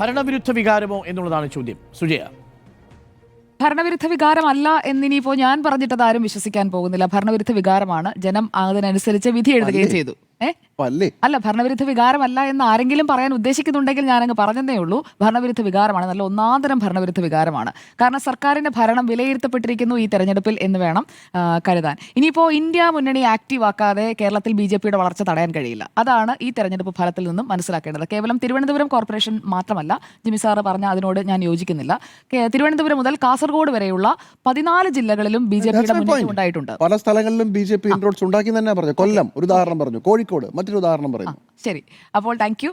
ഭരണവിരുദ്ധ വികാരമോ എന്നുള്ളതാണ് ചോദ്യം. സുജയ. ഭരണവിരുദ്ധ വികാരമല്ല എന്നിനിയിപ്പോ ഞാൻ പറഞ്ഞിട്ടത് ആരും വിശ്വസിക്കാൻ പോകുന്നില്ല. ഭരണവിരുദ്ധ വികാരമാണ് ജനം അതിനനുസരിച്ച് വിധി എഴുതുകയും ചെയ്തു. അല്ലേ? ഭരണവിരുദ്ധ വികാരമല്ല എന്ന് ആരെങ്കിലും പറയാൻ ഉദ്ദേശിക്കുന്നുണ്ടെങ്കിൽ ഞാനങ്ങ് പറഞ്ഞതേ ഉള്ളൂ. ഭരണവിരുദ്ധ വികാരമാണ്. നല്ല ഒന്നാന്തരം ഭരണവിരുദ്ധ വികാരമാണ്. കാരണം സർക്കാരിന്റെ ഭരണം വിലയിരുത്തപ്പെട്ടിരിക്കുന്നു ഈ തെരഞ്ഞെടുപ്പിൽ എന്ന് വേണം കരുതാൻ. ഇനിയിപ്പോൾ ഇന്ത്യ മുന്നണി ആക്റ്റീവ് ആക്കാതെ കേരളത്തിൽ ബി ജെ പിയുടെ വളർച്ച തടയാൻ കഴിയില്ല. അതാണ് ഈ തെരഞ്ഞെടുപ്പ് ഫലത്തിൽ നിന്നും മനസ്സിലാക്കേണ്ടത്. കേവലം തിരുവനന്തപുരം കോർപ്പറേഷൻ മാത്രമല്ല ജിമി സാറ് പറഞ്ഞ അതിനോട് ഞാൻ യോജിക്കുന്നില്ല. തിരുവനന്തപുരം മുതൽ കാസർഗോഡ് വരെയുള്ള പതിനാല് ജില്ലകളിലും ബി ജെ പിയുടെ ഉണ്ടായിട്ടുണ്ട്. പല സ്ഥലങ്ങളിലും ബി ജെ പി ഉണ്ടാക്കി തന്നെ പറഞ്ഞു കൊല്ലം ഒരു ഉദാഹരണം പറഞ്ഞു. കോഴിക്കോട് മറ്റൊരു ഉദാഹരണം പറയുന്നു. ശരി. അപ്പോൾ താങ്ക് യു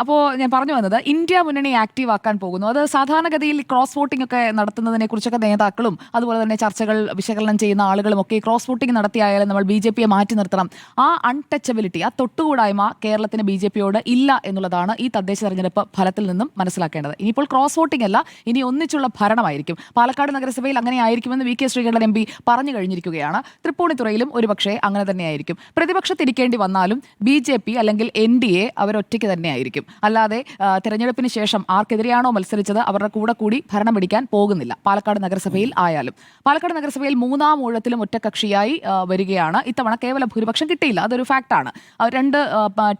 അപ്പോൾ ഞാൻ പറഞ്ഞു വന്നത് ഇന്ത്യ മുന്നണി ആക്റ്റീവ് ആക്കാൻ പോകുന്നു. അത് സാധാരണഗതിയിൽ ക്രോസ് വോട്ടിംഗ് ഒക്കെ നടത്തുന്നതിനെ കുറിച്ചൊക്കെ നേതാക്കളും അതുപോലെ തന്നെ ചർച്ചകൾ വിശകലനം ചെയ്യുന്ന ആളുകളും ഒക്കെ ക്രോസ് വോട്ടിംഗ് നടത്തിയായാലും നമ്മൾ ബി ജെ പിയെ മാറ്റി നിർത്തണം. ആ അൺടച്ചബിലിറ്റി ആ തൊട്ടുകൂടായ്മ കേരളത്തിന് ബി ജെ പിയോട് ഇല്ല എന്നുള്ളതാണ് ഈ തദ്ദേശ തെരഞ്ഞെടുപ്പ് ഫലത്തിൽ നിന്നും മനസ്സിലാക്കേണ്ടത്. ഇനിയിപ്പോൾ ക്രോസ് വോട്ടിംഗ് അല്ല ഇനി ഒന്നിച്ചുള്ള ഭരണമായിരിക്കും. പാലക്കാട് നഗരസഭയിൽ അങ്ങനെ ആയിരിക്കുമെന്ന് V K Sreekandan M P പറഞ്ഞു കഴിഞ്ഞിരിക്കുകയാണ്. തൃപ്പൂണിത്തുറയിലും ഒരുപക്ഷെ അങ്ങനെ തന്നെയായിരിക്കും. പ്രതിപക്ഷത്തിരിക്കേണ്ടി വന്നാലും ബി ജെ പി അല്ലെങ്കിൽ എൻ ഡി എ അവരൊറ്റയ്ക്ക് തന്നെയായിരിക്കും. അല്ലാതെ തെരഞ്ഞെടുപ്പിന് ശേഷം ആർക്കെതിരെയാണോ മത്സരിച്ചത് അവരുടെ കൂടെ കൂടി ഭരണം പിടിക്കാൻ പോകുന്നില്ല പാലക്കാട് നഗരസഭയിൽ ആയാലും. പാലക്കാട് നഗരസഭയിൽ മൂന്നാം ഊഴത്തിലും ഒറ്റക്കക്ഷിയായി വരികയാണ്. ഇത്തവണ കേവല ഭൂരിപക്ഷം കിട്ടിയില്ല അതൊരു ഫാക്റ്റാണ്. രണ്ട്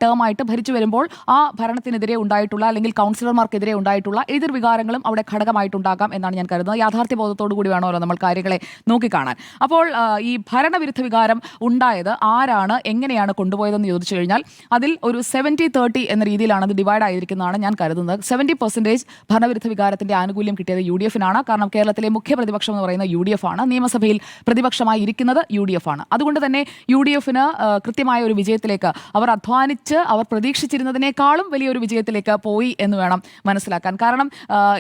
ടേമായിട്ട് ഭരിച്ചു വരുമ്പോൾ ആ ഭരണത്തിനെതിരെ ഉണ്ടായിട്ടുള്ള അല്ലെങ്കിൽ കൗൺസിലർമാർക്കെതിരെ ഉണ്ടായിട്ടുള്ള എതിർ വികാരങ്ങളും അവിടെ ഘടകമായിട്ടുണ്ടാകാം എന്നാണ് ഞാൻ കരുതുന്നത്. യാഥാർത്ഥ്യ ബോധത്തോടു കൂടി വേണമല്ലോ നമ്മൾ കാര്യങ്ങളെ നോക്കിക്കാണാൻ. അപ്പോൾ ഈ ഭരണവിരുദ്ധ വികാരം ഉണ്ടായത് ആരാണ് എങ്ങനെയാണ് കൊണ്ടുപോയതെന്ന് ചോദിച്ചു കഴിഞ്ഞാൽ അതിൽ ഒരു സെവന്റി തേർട്ടി എന്ന രീതിയിലാണ് അത് ഡിവൈഡ് ആയിരിക്കുന്നതാണ് ഞാൻ കരുതുന്നത്. സെവന്റി പെർസെന്റേജ് ഭരണവിരുദ്ധ വികാരത്തിന്റെ ആനുകൂല്യം കിട്ടിയത് യു ഡി എഫിനാണ് കാരണം കേരളത്തിലെ മുഖ്യ പ്രതിപക്ഷം എന്ന് പറയുന്നത് യു ഡി എഫ് ആണ്. നിയമസഭയിൽ പ്രതിപക്ഷമായി ഇരിക്കുന്നത് യു ഡി എഫ് ആണ്. അതുകൊണ്ട് തന്നെ യു ഡി എഫിന് കൃത്യമായ ഒരു വിജയത്തിലേക്ക് അവർ അധ്വാനിച്ച് അവർ പ്രതീക്ഷിച്ചിരുന്നതിനേക്കാളും വലിയൊരു വിജയത്തിലേക്ക് പോയി എന്ന് വേണം മനസ്സിലാക്കാൻ. കാരണം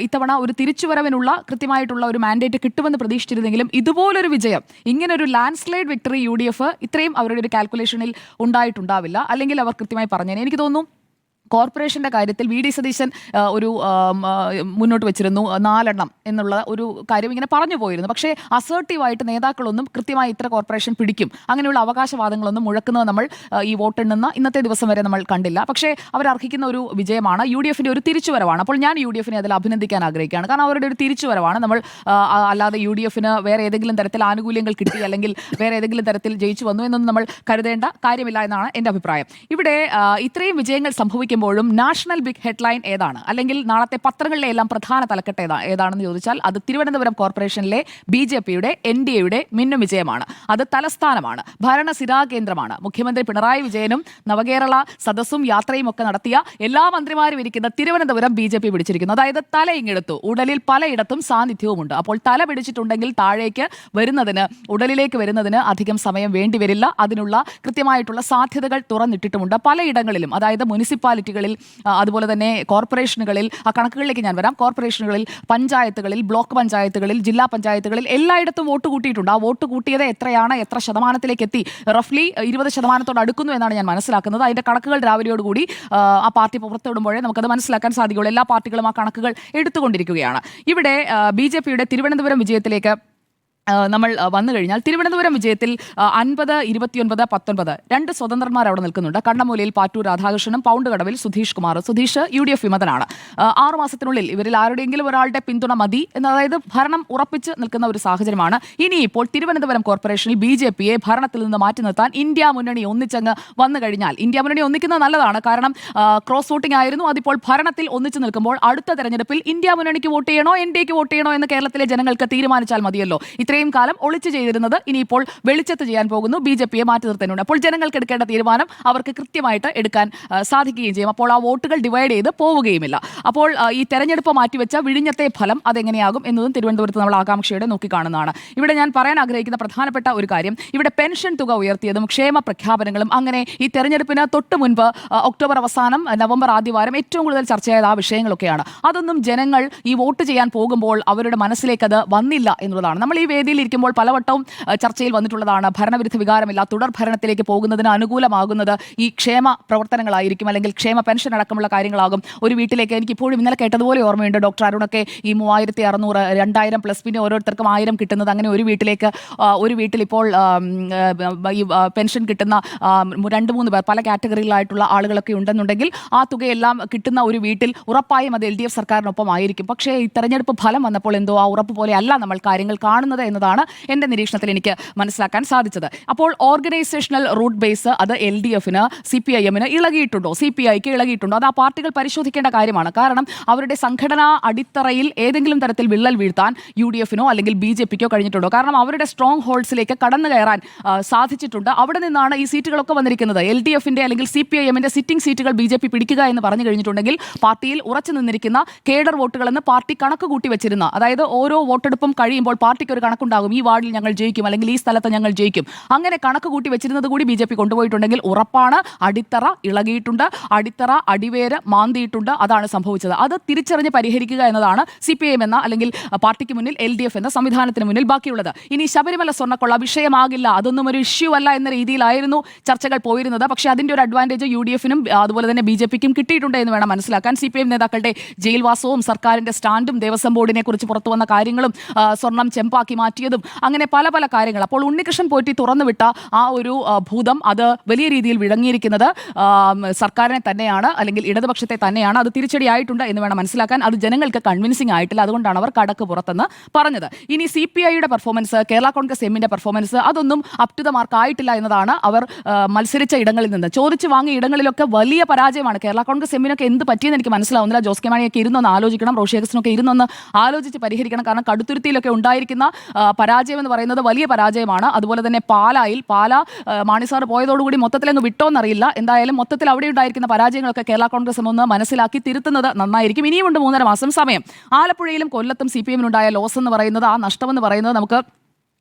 ഇത്തവണ ഒരു തിരിച്ചുവരവിനുള്ള കൃത്യമായിട്ടുള്ള ഒരു മാൻഡേറ്റ് കിട്ടുമെന്ന് പ്രതീക്ഷിച്ചിരുന്നെങ്കിലും ഇതുപോലൊരു വിജയം ഇങ്ങനെ ഒരു landslide victory U D F ഇത്രയും അവരുടെ ഒരു കാൽക്കുലേഷനിൽ ഉണ്ടായിട്ടുണ്ടാവില്ല. അല്ലെങ്കിൽ അവർ കൃത്യമായി പറഞ്ഞേനെ. എനിക്ക് തോന്നുന്നു കോർപ്പറേഷന്റെ കാര്യത്തിൽ വി ഡി സതീശൻ ഒരു മുന്നോട്ട് വെച്ചിരുന്നു നാലെണ്ണം എന്നുള്ള ഒരു കാര്യം ഇങ്ങനെ പറഞ്ഞു പോയിരുന്നു. പക്ഷേ അസേർട്ടീവായിട്ട് നേതാക്കളൊന്നും കൃത്യമായി ഇത്ര കോർപ്പറേഷൻ പിടിക്കും. അങ്ങനെയുള്ള അവകാശവാദങ്ങളൊന്നും മുഴക്കുന്നത് നമ്മൾ ഈ വോട്ടെണ്ണുന്ന ഇന്നത്തെ ദിവസം വരെ നമ്മൾ കണ്ടില്ല. പക്ഷേ അവർ അർഹിക്കുന്ന ഒരു വിജയമാണ് യു ഡി എഫിന്റെ ഒരു തിരിച്ചുവരവാണ്. അപ്പോൾ ഞാൻ യു ഡി എഫിനെ അതിൽ അഭിനന്ദിക്കാൻ ആഗ്രഹിക്കുകയാണ്. കാരണം അവരുടെ ഒരു തിരിച്ചുവരവാണ്. നമ്മൾ അല്ലാതെ യു ഡി എഫിന് വേറെ ഏതെങ്കിലും തരത്തിൽ ആനുകൂല്യങ്ങൾ കിട്ടി അല്ലെങ്കിൽ വേറെ ഏതെങ്കിലും തരത്തിൽ ജയിച്ചു വന്നു എന്നൊന്നും നമ്മൾ കരുതേണ്ട കാര്യമില്ല എന്നാണ് എന്റെ അഭിപ്രായം. ഇവിടെ ഇത്രയും വിജയങ്ങൾ സംഭവിക്കുമ്പോഴും നാഷണൽ ബിഗ് ഹെഡ്ലൈൻ ഏതാണ്? അല്ലെങ്കിൽ നാളത്തെ പത്രങ്ങളിലെ എല്ലാം പ്രധാന തലക്കെട്ട് ഏതാ ഏതാണെന്ന് ചോദിച്ചാൽ അത് തിരുവനന്തപുരം കോർപ്പറേഷനിലെ ബി ജെ പിയുടെ എൻ ഡി എയുടെ മിന്നും വിജയമാണ്. അത് തലസ്ഥാനമാണ്. ഭരണസിരാ കേന്ദ്രമാണ് മുഖ്യമന്ത്രി പിണറായി വിജയനും നവകേരള സദസ്സും യാത്രയും ഒക്കെ നടത്തിയ എല്ലാ മന്ത്രിമാരും ഇരിക്കുന്ന തിരുവനന്തപുരം ബി ജെ പി പിടിച്ചിരിക്കുന്നു. അതായത് തല ഇങ്ങെടുത്തു. ഉടലിൽ പലയിടത്തും സാന്നിധ്യവുമുണ്ട്. അപ്പോൾ തല പിടിച്ചിട്ടുണ്ടെങ്കിൽ താഴേക്ക് വരുന്നതിന് ഉടലിലേക്ക് വരുന്നതിന് അധികം സമയം വേണ്ടിവരില്ല അതിനുള്ള കൃത്യമായിട്ടുള്ള സാധ്യതകൾ തുറന്നിട്ടിട്ടുമുണ്ട്. പലയിടങ്ങളിലും അതായത് മുനിസിപ്പാലിറ്റികളിൽ അതുപോലെ തന്നെ കോർപ്പറേഷനുകളിൽ ആ കണക്കുകളിലേക്ക് ഞാൻ വരാം. കോർപ്പറേഷനുകളിൽ പഞ്ചായത്തുകളിൽ ബ്ലോക്ക് പഞ്ചായത്തുകളിൽ ജില്ലാ പഞ്ചായത്തുകളിൽ എല്ലായിടത്തും വോട്ട് കൂട്ടിയിട്ടുണ്ട്. ആ വോട്ട് കൂട്ടിയത് എത്രയാണ് എത്ര ശതമാനത്തിലേക്ക് എത്തി? റഫ്ലി ഇരുപത് ശതമാനത്തോട് അടുക്കുന്നു എന്നാണ് ഞാൻ മനസ്സിലാക്കുന്നത്. അതിന്റെ കണക്കുകൾ രാവിലെയോടുകൂടി ആ, പാർട്ടി പുറത്തുവിടുമ്പോഴേ നമുക്കത് മനസ്സിലാക്കാൻ സാധിക്കുള്ളൂ എല്ലാ പാർട്ടികളും ആ കണക്കുകൾ എടുത്തുകൊണ്ടിരിക്കുകയാണ്. ഇവിടെ ബി തിരുവനന്തപുരം വിജയത്തിലേക്ക് നമ്മൾ വന്നു കഴിഞ്ഞാൽ തിരുവനന്തപുരം വിജയത്തിൽ അൻപത് ഇരുപത്തിയൊൻപത് പത്തൊൻപത് രണ്ട് സ്വതന്ത്രന്മാർ അവിടെ നിൽക്കുന്നുണ്ട്. കണ്ണമൂലയിൽ പാറ്റൂർ രാധാകൃഷ്ണനും പൗണ്ട് കടവിൽ Sudheesh Kumar. Sudheesh U D F വിമതനാണ്. ആറു മാസത്തിനുള്ളിൽ ഇവരിൽ ആരുടെയെങ്കിലും ഒരാളുടെ പിന്തുണ മതി എന്ന അതായത് ഭരണം ഉറപ്പിച്ച് നിൽക്കുന്ന ഒരു സാഹചര്യമാണ്. ഇനിയിപ്പോൾ തിരുവനന്തപുരം കോർപ്പറേഷനിൽ ബി ജെ പിയെ ഭരണത്തിൽ നിന്ന് മാറ്റി നിർത്താൻ ഇന്ത്യ മുന്നണി ഒന്നിച്ചങ്ങ് വന്നു കഴിഞ്ഞാൽ ഇന്ത്യ മുന്നണി ഒന്നിക്കുന്നത് നല്ലതാണ്. കാരണം ക്രോസ് വോട്ടിംഗ് ആയിരുന്നു. അതിപ്പോൾ ഭരണത്തിൽ ഒന്നിച്ചു നിൽക്കുമ്പോൾ അടുത്ത തെരഞ്ഞെടുപ്പിൽ ഇന്ത്യ മുന്നണിക്ക് വോട്ട് ചെയ്യണോ എൻ ഡി എക്ക് വോട്ട് ചെയ്യണോ എന്ന് കേരളത്തിലെ ജനങ്ങൾക്ക് തീരുമാനിച്ചാൽ മതിയല്ലോ. ഇത്രയും കാലം ഒളിച്ചു ചെയ്തിരുന്നത് ഇനിയിപ്പോൾ വെളിച്ചത്ത് ചെയ്യാൻ പോകുന്നു. ബി ജെ പിയെ മാറ്റി നിർത്താനുണ്ട് അപ്പോൾ ജനങ്ങൾക്ക് എടുക്കേണ്ട തീരുമാനം അവർക്ക് കൃത്യമായിട്ട് എടുക്കാൻ സാധിക്കുകയും ചെയ്യും. അപ്പോൾ ആ വോട്ടുകൾ ഡിവൈഡ് ചെയ്ത് പോവുകയുമില്ല. അപ്പോൾ ഈ തെരഞ്ഞെടുപ്പ് മാറ്റിവെച്ച വിഴിഞ്ഞത്തെ ഫലം അതെങ്ങനെയാകും എന്നതും തിരുവനന്തപുരത്ത് നമ്മൾ ആകാംക്ഷയോടെ നോക്കിക്കാണുന്നതാണ്. ഇവിടെ ഞാൻ പറയാൻ ആഗ്രഹിക്കുന്ന പ്രധാനപ്പെട്ട ഒരു കാര്യം ഇവിടെ പെൻഷൻ തുക ഉയർത്തിയതും ക്ഷേമ പ്രഖ്യാപനങ്ങളും അങ്ങനെ ഈ തെരഞ്ഞെടുപ്പിന് തൊട്ട് മുൻപ് ഒക്ടോബർ അവസാനം നവംബർ ആദ്യവാരം ഏറ്റവും കൂടുതൽ ചർച്ചയായത് ആ വിഷയങ്ങളൊക്കെയാണ്. അതൊന്നും ജനങ്ങൾ ഈ വോട്ട് ചെയ്യാൻ പോകുമ്പോൾ അവരുടെ മനസ്സിലേക്ക് അത് വന്നില്ല എന്നുള്ളതാണ്. നമ്മൾ ഈ വേദിയിൽ ഇരിക്കുമ്പോൾ പലവട്ടവും ചർച്ചയിൽ വന്നിട്ടുള്ളതാണ്. ഭരണവിരുദ്ധ വികാരമില്ല. തുടർ ഭരണത്തിലേക്ക് പോകുന്നതിന് അനുകൂലമാകുന്നത് ഈ ക്ഷേമ പ്രവർത്തനങ്ങളായിരിക്കും. അല്ലെങ്കിൽ ക്ഷേമ പെൻഷൻ അടക്കമുള്ള കാര്യങ്ങളാകും. ഒരു വീട്ടിലേക്ക് എനിക്ക് ഇപ്പോഴും ഇന്നലെ കേട്ടതുപോലെ ഓർമ്മയുണ്ട്. ഡോക്ടർ അരുണൊക്കെ ഈ മൂവായിരത്തി അറുന്നൂറ് രണ്ടായിരം പ്ലസ് പിന്നെ ഓരോരുത്തർക്കും ആയിരം കിട്ടുന്നത്. അങ്ങനെ ഒരു വീട്ടിലേക്ക് ഒരു വീട്ടിൽ ഇപ്പോൾ ഈ പെൻഷൻ കിട്ടുന്ന രണ്ട് മൂന്ന് പേർ പല കാറ്റഗറിയിലായിട്ടുള്ള ആളുകളൊക്കെ ഉണ്ടെന്നുണ്ടെങ്കിൽ ആ തുകയെല്ലാം കിട്ടുന്ന ഒരു വീട്ടിൽ ഉറപ്പായും അത് എൽ ഡി എഫ് സർക്കാരിനൊപ്പം ആയിരിക്കും പക്ഷേ ഈ തെരഞ്ഞെടുപ്പ് ഫലം വന്നപ്പോൾ എന്തോ ആ ഉറപ്പ് പോലെ അല്ല നമ്മൾ കാര്യങ്ങൾ കാണുന്നത് എന്നതാണ് എന്റെ നിരീക്ഷണത്തിൽ എനിക്ക് മനസ്സിലാക്കാൻ സാധിച്ചത്. അപ്പോൾ ഓർഗനൈസേഷണൽ റൂട്ട് ബേസ് അത് എൽ ഡി എഫിന് സി പി ഐ എമ്മിന് ഇളകിയിട്ടുണ്ടോ? സി പി ഐക്ക് ഇളകിയിട്ടുണ്ടോ? അത് ആ പാർട്ടികൾ പരിശോധിക്കേണ്ട കാര്യമാണ്. കാരണം അവരുടെ സംഘടനാ അടിത്തറയിൽ ഏതെങ്കിലും തരത്തിൽ വിള്ളൽ വീഴ്ത്താൻ യു ഡി എഫിനോ അല്ലെങ്കിൽ ബി ജെ പിക്കോ കഴിഞ്ഞിട്ടുണ്ടോ? കാരണം അവരുടെ സ്ട്രോങ് ഹോൾഡ്സിലേക്ക് കടന്നു കയറാൻ സാധിച്ചിട്ടുണ്ട്. അവിടെ നിന്നാണ് ഈ സീറ്റുകളൊക്കെ വന്നിരിക്കുന്നത്. എൽ ഡി എഫിന്റെ അല്ലെങ്കിൽ സി പി ഐ എമ്മിന്റെ സിറ്റിംഗ് സീറ്റുകൾ ബി ജെ പി പിടിക്കുക എന്ന് പറഞ്ഞു കഴിഞ്ഞിട്ടുണ്ടെങ്കിൽ പാർട്ടിയിൽ ഉറച്ചു നിന്നിരിക്കുന്ന കേഡർ വോട്ടുകളെന്ന് പാർട്ടി കണക്ക് കൂട്ടി വെച്ചിരുന്ന അതായത് ഓരോ വോട്ടെടുപ്പും കഴിയുമ്പോൾ പാർട്ടിക്ക് ഒരു കണക്കുണ്ടാകും. ഈ വാർഡിൽ ഞങ്ങൾ ജയിക്കും അല്ലെങ്കിൽ ഈ സ്ഥലത്ത് ഞങ്ങൾ ജയിക്കും. അങ്ങനെ കണക്ക് കൂട്ടി വെച്ചിരുന്നത് കൂടി ബി ജെ പി കൊണ്ടുപോയിട്ടുണ്ടെങ്കിൽ ഉറപ്പാണ് അടിത്തറ ഇളകിയിട്ടുണ്ട്. അടിത്തറ അടിവേര് മാന്തിയിട്ടുണ്ട്. അതാണ് സംഭവിച്ചത്. അത് തിരിച്ചറിഞ്ഞ് പരിഹരിക്കുക എന്നതാണ് സി പി എം എന്ന അല്ലെങ്കിൽ പാർട്ടിക്ക് മുന്നിൽ എൽ ഡി എഫ് എന്ന സംവിധാനത്തിന് മുന്നിൽ ബാക്കിയുള്ളത്. ഇനി ശബരിമല സ്വർണക്കൊള്ള വിഷയമാകില്ല അതൊന്നും ഒരു ഇഷ്യൂ അല്ല എന്ന രീതിയിലായിരുന്നു ചർച്ചകൾ പോയിരുന്നത്. പക്ഷേ അതിന്റെ ഒരു അഡ്വാന്റേജ് യു ഡി എഫിനും അതുപോലെ തന്നെ ബി ജെ പിക്കും കിട്ടിയിട്ടുണ്ട് എന്ന് വേണം മനസ്സിലാക്കാൻ. സി പി എം നേതാക്കളുടെ ജയിൽവാസവും സർക്കാരിന്റെ സ്റ്റാൻഡും ദേവസ്വം ബോർഡിനെ കുറിച്ച് പുറത്തു വന്ന കാര്യങ്ങളും സ്വർണം ചെമ്പാക്കി മാറ്റിയതും അങ്ങനെ പല പല കാര്യങ്ങൾ. അപ്പോൾ ഉണ്ണികൃഷ്ണൻ പോറ്റി തുറന്നുവിട്ട ആ ഒരു ഭൂതം അത് വലിയ രീതിയിൽ വിളങ്ങിയിരിക്കുന്നത് സർക്കാരിനെ തന്നെയാണ് അല്ലെങ്കിൽ ഇടതുപക്ഷത്തെ തന്നെയാണ്. അത് തിരിച്ചടിയായിട്ടുണ്ട് എന്ന് വേണം മനസ്സിലാക്കാൻ. അത് ജനങ്ങൾക്ക് കൺവിൻസിംഗ് ആയിട്ടില്ല. അതുകൊണ്ടാണ് അവർ കടക്ക് പുറത്തെന്ന് പറഞ്ഞത്. ഇനി സി പി ഐയുടെ പെർഫോമൻസ് കേരള കോൺഗ്രസ് എമ്മിന്റെ പെർഫോമൻസ് അതൊന്നും അപ് ടു ദ മാർക്ക് ആയിട്ടില്ല എന്നതാണ് അവർ മത്സരിച്ച ഇടങ്ങളിൽ നിന്ന്. ചോദിച്ചു വാങ്ങിയ ഇടങ്ങളിലൊക്കെ വലിയ പരാജയമാണ്. കേരള കോൺഗ്രസ് എമ്മിനൊക്കെ എന്ത് പറ്റിയെന്ന് എനിക്ക് മനസ്സിലാവുന്നില്ല. ജോസ് കെ മാണിയൊക്കെ ഇരുന്നൊന്ന് ആലോചിക്കണം റോഷിയസിനൊക്കെ ഇരുന്നൊന്ന് ആലോചിച്ച് പരിഹരിക്കണം. കാരണം കടുത്തുരുത്തിയിലൊക്കെ ഉണ്ടായിരിക്കുന്ന പരാജയം എന്ന് പറയുന്നത് വലിയ പരാജയമാണ്. അതുപോലെ തന്നെ പാലായിൽ പാല മാണിസാർ മാണി സാർ പോയതോടുകൂടി മൊത്തത്തിൽ അങ്ങ് വിട്ടോന്നറിയില്ല. എന്തായാലും മൊത്തത്തിൽ അവിടെ ഉണ്ടായിരിക്കുന്ന പരാജയങ്ങളൊക്കെ കേരള കോൺഗ്രസ് ഒന്ന് മനസ്സിലാക്കി തിരുത്തുന്നത് നന്നായിരിക്കും. ഇനിയുമുണ്ട് മൂന്നര മാസം സമയം. ആലപ്പുഴയിലും കൊല്ലത്തും സി പി എമ്മിനുണ്ടായ ലോസ് എന്ന് പറയുന്നത് ആ നഷ്ടമെന്ന് പറയുന്നത് നമുക്ക്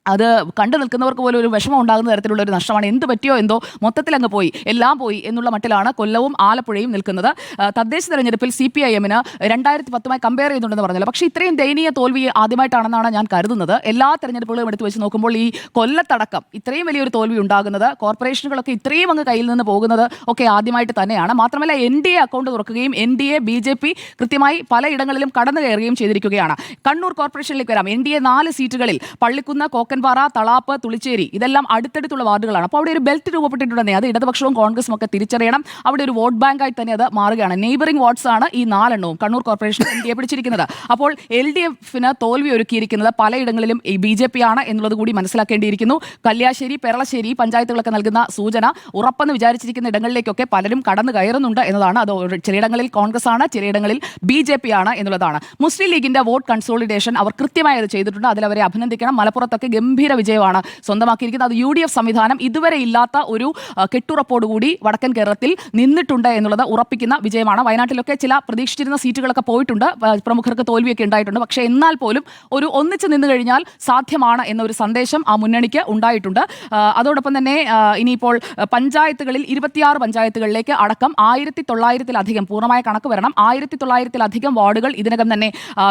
അത് കണ്ടു നിൽക്കുന്നവർക്ക് പോലും ഒരു വിഷമം ഉണ്ടാകുന്ന തരത്തിലുള്ള ഒരു നഷ്ടമാണ്. എന്ത് പറ്റിയോ എന്തോ മൊത്തത്തിൽ അങ്ങ് പോയി. എല്ലാം പോയി എന്നുള്ള മട്ടിലാണ് കൊല്ലവും ആലപ്പുഴയും നിൽക്കുന്നത്. തദ്ദേശ തെരഞ്ഞെടുപ്പിൽ സി പി ഐ എമ്മിന് രണ്ടായിരത്തി പത്തുമായി കമ്പയർ ചെയ്യുന്നുണ്ടെന്ന് പറഞ്ഞല്ലോ. പക്ഷേ ഇത്രയും ദയനീയ തോൽവി ആദ്യമായിട്ടാണെന്നാണ് ഞാൻ കരുതുന്നത്. എല്ലാ തെരഞ്ഞെടുപ്പുകളും എടുത്തു വെച്ച് നോക്കുമ്പോൾ ഈ കൊല്ലത്തടക്കം ഇത്രയും വലിയൊരു തോൽവി ഉണ്ടാകുന്നത് കോർപ്പറേഷനുകളൊക്കെ ഇത്രയും അങ്ങ് കയ്യിൽ നിന്ന് പോകുന്നത് ഒക്കെ ആദ്യമായിട്ട് തന്നെയാണ്. മാത്രമല്ല എൻ ഡി എ അക്കൗണ്ട് തുറക്കുകയും N D A B J P കൃത്യമായി പലയിടങ്ങളിലും കടന്നു കയറുകയും ചെയ്തിരിക്കുകയാണ്. കണ്ണൂർ കോർപ്പറേഷനിലേക്ക് വരാം. എൻ ഡി എ നാല് സീറ്റുകളിൽ പള്ളിക്കുന്ന് കോക്കൻപാറ തളാപ്പ് തുളിച്ചേരി ഇതെല്ലാം അടുത്തടുത്തുള്ള വാർഡുകളാണ്. അപ്പോൾ അവിടെ ഒരു ബെൽറ്റ് രൂപപ്പെട്ടിട്ടുണ്ടെന്നേ അത് ഇടതുപക്ഷവും കോൺഗ്രസും ഒക്കെ തിരിച്ചറിയണം. അവിടെ ഒരു വോട്ട് ബാങ്കായി തന്നെ അത് മാറുകയാണ്. നെയ്ബറിംഗ് വാർഡ്സ് ആണ് ഈ നാലെണ്ണവും കണ്ണൂർ കോർപ്പറേഷൻ എ പിടിച്ചിരിക്കുന്നത്. അപ്പോൾ എൽ ഡി എഫിന് തോൽവി ഒരുക്കിയിരിക്കുന്നത് പലയിടങ്ങളിലും ഈ ബി ജെ പി ആണ് എന്നുള്ളത് കൂടി മനസ്സിലാക്കേണ്ടിയിരിക്കുന്നു. കല്യാശ്ശേരി പെരളശ്ശേരി പഞ്ചായത്തുകളൊക്കെ നൽകുന്ന സൂചന ഉറപ്പെന്ന് വിചാരിച്ചിരിക്കുന്ന ഇടങ്ങളിലേക്കൊക്കെ പലരും കടന്നു കയറുന്നുണ്ട് എന്നതാണ്. അത് ചിലയിടങ്ങളിൽ കോൺഗ്രസ് ആണ് ചിലയിടങ്ങളിൽ ബി ജെ പി ആണ് എന്നുള്ളതാണ്. മുസ്ലിം ലീഗിന്റെ വോട്ട് കൺസോളിഡേഷൻ അവർ കൃത്യമായി അത് ചെയ്തിട്ടുണ്ട്. അതിൽ അവരെ അഭിനന്ദിക്കണം. മലപ്പുറത്തൊക്കെ ഗംഭീര വിജയമാണ് സ്വന്തമാക്കിയിരിക്കുന്നത്. അത് യു ഡി എഫ് സംവിധാനം ഇതുവരെ ഇല്ലാത്ത ഒരു കെട്ടുറപ്പോടുകൂടി വടക്കൻ കേരളത്തിൽ നിന്നിട്ടുണ്ട് എന്നുള്ളത് ഉറപ്പിക്കുന്ന വിജയമാണ്. വയനാട്ടിലൊക്കെ ചില പ്രതീക്ഷിച്ചിരുന്ന സീറ്റുകളൊക്കെ പോയിട്ടുണ്ട്. പ്രമുഖർക്ക് തോൽവിയൊക്കെ ഉണ്ടായിട്ടുണ്ട്. പക്ഷേ എന്നാൽ പോലും ഒരു ഒന്നിച്ച് നിന്ന് കഴിഞ്ഞാൽ സാധ്യമാണ് എന്നൊരു സന്ദേശം ആ മുന്നണിക്ക് ഉണ്ടായിട്ടുണ്ട്. അതോടൊപ്പം തന്നെ ഇനിയിപ്പോൾ പഞ്ചായത്തുകളിൽ ഇരുപത്തിയാറ് പഞ്ചായത്തുകളിലേക്ക് അടക്കം ആയിരത്തി തൊള്ളായിരത്തിലധികം പൂർണമായ കണക്ക് വരണം ആയിരത്തി തൊള്ളായിരത്തിലധികം വാർഡുകൾ ഇതിനകം തന്നെ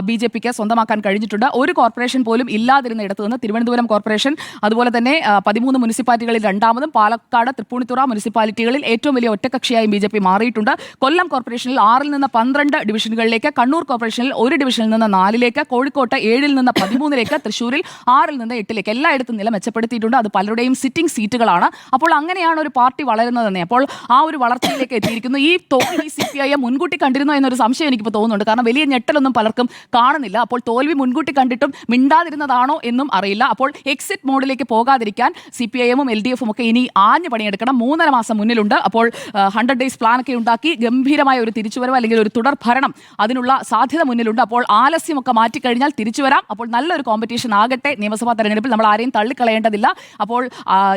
ബി ജെ പിക്ക് സ്വന്തമാക്കാൻ കഴിഞ്ഞിട്ടുണ്ട്. ഒരു കോർപ്പറേഷൻ പോലും ഇല്ലാതിരുന്ന ഇടത്തുനിന്ന് തിരുവനന്തപുരം കോർപ്പറേഷൻ അതുപോലെ തന്നെ പതിമൂന്ന് മുനിസിപ്പാലിറ്റികളിൽ രണ്ടാമതും പാലക്കാട് തൃപ്പൂണിത്തുറ മുനിസിപ്പാലിറ്റികളിൽ ഏറ്റവും വലിയ ഒറ്റക്കക്ഷിയായി ബി ജെ പി മാറിയിട്ടുണ്ട്. കൊല്ലം കോർപ്പറേഷനിൽ ആറിൽ നിന്ന് പന്ത്രണ്ട് ഡിവിഷനുകളിലേക്ക് കണ്ണൂർ കോർപ്പറേഷനിൽ ഒരു ഡിവിഷനിൽ നിന്ന് നാലിലേക്ക് കോഴിക്കോട്ട് ഏഴിൽ നിന്ന് പതിമൂന്നിലേക്ക് തൃശ്ശൂരിൽ ആറിൽ നിന്ന് എട്ടിലേക്ക് എല്ലായിടത്തും നില മെച്ചപ്പെടുത്തിയിട്ടുണ്ട്. അത് പലരുടെയും സിറ്റിംഗ് സീറ്റുകളാണ് അപ്പോൾ അങ്ങനെയാണ് ഒരു പാർട്ടി വളരുന്നത് തന്നെ. അപ്പോൾ ആ ഒരു വളർച്ചയിലേക്ക് എത്തിയിരിക്കുന്നു. ഈ തോൽവി സി പി ഐ എം മുൻകൂട്ടി കണ്ടിരുന്നോ എന്നൊരു സംശയം എനിക്കിപ്പോൾ തോന്നുന്നുണ്ട്. കാരണം വലിയ ഞെട്ടലൊന്നും പലർക്കും കാണുന്നില്ല. അപ്പോൾ തോൽവി മുൻകൂട്ടി കണ്ടിട്ടും മിണ്ടാതിരുന്നതാണോ എന്നും അറിയില്ല. അപ്പോൾ എക്സിറ്റ് മോഡിലേക്ക് പോകാതിരിക്കാൻ സി പി ഐ എമ്മും എൽ ഡി എഫും ഒക്കെ ഇനി ആഞ്ഞു പണിയെടുക്കണം. മൂന്നര മാസം മുന്നിലുണ്ട്. അപ്പോൾ ഹൺഡ്രഡ് ഡേയ്സ് പ്ലാൻ ഒക്കെ ഉണ്ടാക്കി ഗംഭീരമായ ഒരു തിരിച്ചുവരവ് അല്ലെങ്കിൽ ഒരു തുടർ ഭരണം അതിനുള്ള സാധ്യത മുന്നിലുണ്ട്. അപ്പോൾ ആലസ്യമൊക്കെ മാറ്റിക്കഴിഞ്ഞാൽ തിരിച്ചു വരാം. അപ്പോൾ നല്ലൊരു കോമ്പറ്റീഷൻ ആകട്ടെ. നിയമസഭാ തെരഞ്ഞെടുപ്പിൽ നമ്മൾ ആരെയും തള്ളിക്കളയേണ്ടതില്ല. അപ്പോൾ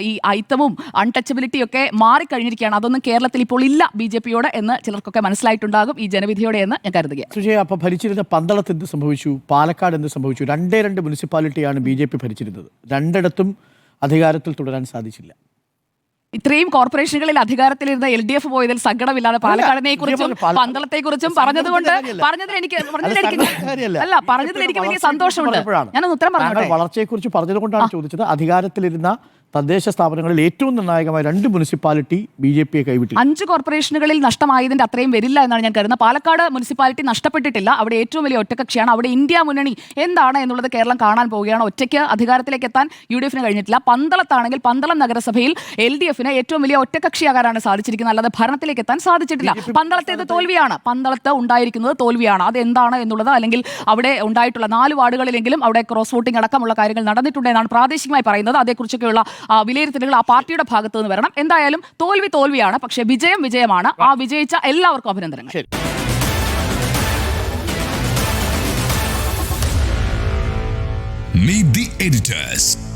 ഈ ഐത്തവും അൺടച്ചബിലിറ്റി ഒക്കെ മാറിക്കഴിഞ്ഞിരിക്കുകയാണ്. അതൊന്നും കേരളത്തിൽ ഇപ്പോൾ ഇല്ല ബി ജെ പിയോട് എന്ന് ചിലർക്കൊക്കെ മനസ്സിലായിട്ടുണ്ടാകും. ഈ ജനവിധിയോടെ എന്ന് ഞാൻ കരുതുകയാണ്. സുജയ അപ്പൊ ഭരിച്ചിരുന്ന പന്തളത്ത് എന്ത് സംഭവിച്ചു? പാലക്കാട് എന്ത് സംഭവിച്ചു? രണ്ടേ രണ്ട് മുനിസിപ്പാലിറ്റിയാണ് ബി ജെ പി ഭരിച്ചിരുന്നത്. രണ്ടിടത്തും അധികാരത്തിൽ തുടരാൻ സാധിച്ചില്ല. ഇത്രയും കോർപ്പറേഷനുകളിൽ അധികാരത്തിലിരുന്ന എൽ ഡി എഫ് പോയതിൽ സങ്കടമില്ലാതെ പാലക്കാടിനെ കുറിച്ചും പന്തളത്തെ കുറിച്ചും പറഞ്ഞതുകൊണ്ട്. പറഞ്ഞതിൽ എനിക്ക്. അല്ല പറഞ്ഞതിൽ എനിക്ക് വലിയ സന്തോഷമുണ്ട്. ഞാൻ ഉത്തരം പറഞ്ഞു വളർച്ചയെ വളർച്ചയെക്കുറിച്ച് പറഞ്ഞതുകൊണ്ടാണ് ചോദിച്ചത്. അധികാരത്തിലിരുന്ന തദ്ദേശ സ്ഥാപനങ്ങളിൽ ഏറ്റവും നിർണായകമായ രണ്ട് മുനിസിപ്പാലിറ്റി ബി ജെ പിയെ കൈവിട്ടു അഞ്ച് കോർപ്പറേഷനുകളിൽ നഷ്ടമായതിന്റെ അത്രയും വരില്ല എന്നാണ് ഞാൻ കരുതുന്നത്. പാലക്കാട് മുനിസിപ്പാലിറ്റി നഷ്ടപ്പെട്ടിട്ടില്ല. അവിടെ ഏറ്റവും വലിയ ഒറ്റകക്ഷിയാണ് അവിടെ ഇന്ത്യ മുന്നണി എന്താണ് എന്നുള്ളത് കേരളം കാണാൻ പോവുകയാണ്. ഒറ്റയ്ക്ക് അധികാരത്തിലേക്ക് എത്താൻ യു ഡി എഫിന് കഴിഞ്ഞിട്ടില്ല. പന്തളത്താണെങ്കിൽ പന്തളം നഗരസഭയിൽ എൽ ഡി എഫിന് ഏറ്റവും വലിയ ഒറ്റകക്ഷിയാകാനാണ് സാധിച്ചിരിക്കുന്നത്. അല്ലാതെ ഭരണത്തിലേക്ക് എത്താൻ സാധിച്ചിട്ടില്ല. പന്തളത്തേത് തോൽവിയാണ്. പന്തളത്ത് ഉണ്ടായിരിക്കുന്നത് തോൽവിയാണ്. അത് എന്താണ് എന്നുള്ളത് അല്ലെങ്കിൽ അവിടെ ഉണ്ടായിട്ടുള്ള നാല് വാർഡുകളിലെങ്കിലും അവിടെ ക്രോസ് വോട്ടിംഗ് അടക്കമുള്ള കാര്യങ്ങൾ നടന്നിട്ടുണ്ട് എന്നാണ് പ്രാദേശികമായി പറയുന്നത്. അതേക്കുറിച്ചൊക്കെയുള്ള വിലയിരുത്തലുകൾ ആ പാർട്ടിയുടെ ഭാഗത്ത് നിന്ന് വരണം. എന്തായാലും തോൽവി തോൽവിയാണ്. പക്ഷേ വിജയം വിജയമാണ്. ആ വിജയിച്ച എല്ലാവർക്കും അഭിനന്ദനങ്ങൾ. ശരി. Meet the editors.